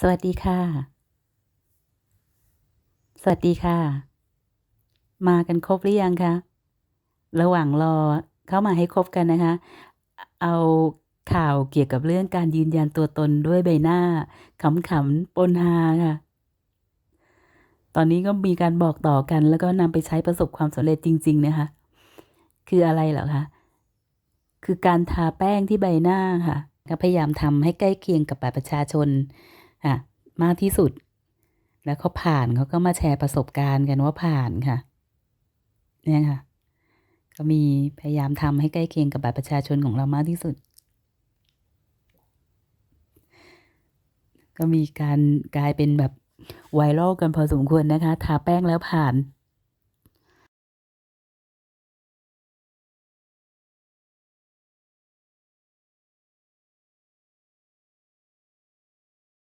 สวัสดีค่ะ สวัสดีค่ะ มากันครบหรือยังคะ?ระหว่างรอเข้ามาให้ครบกันนะคะ เอาข่าวเกี่ยวกับเรื่องการยืนยันตัวตนด้วยใบหน้าขำๆปนฮาค่ะ ตอนนี้ก็มีการบอกต่อกัน แล้วก็นำไปใช้ประสบความสำเร็จจริง ๆ นะคะ คืออะไรเหรอคะ?คือการทาแป้งที่ใบหน้าค่ะพยายามทำให้ใกล้เคียงกับบัตรประชาชน ค่ะมากที่สุด แล้วเขาผ่านเขาก็มาแชร์ประสบการณ์กันว่าผ่านค่ะ เนี่ยค่ะ ก็มีพยายามทำให้ใกล้เคียงกับบัตรประชาชนของเรามากที่สุด ก็มีการกลายเป็นแบบไวรัลกันพอสมควรนะคะ ทาแป้งแล้วผ่าน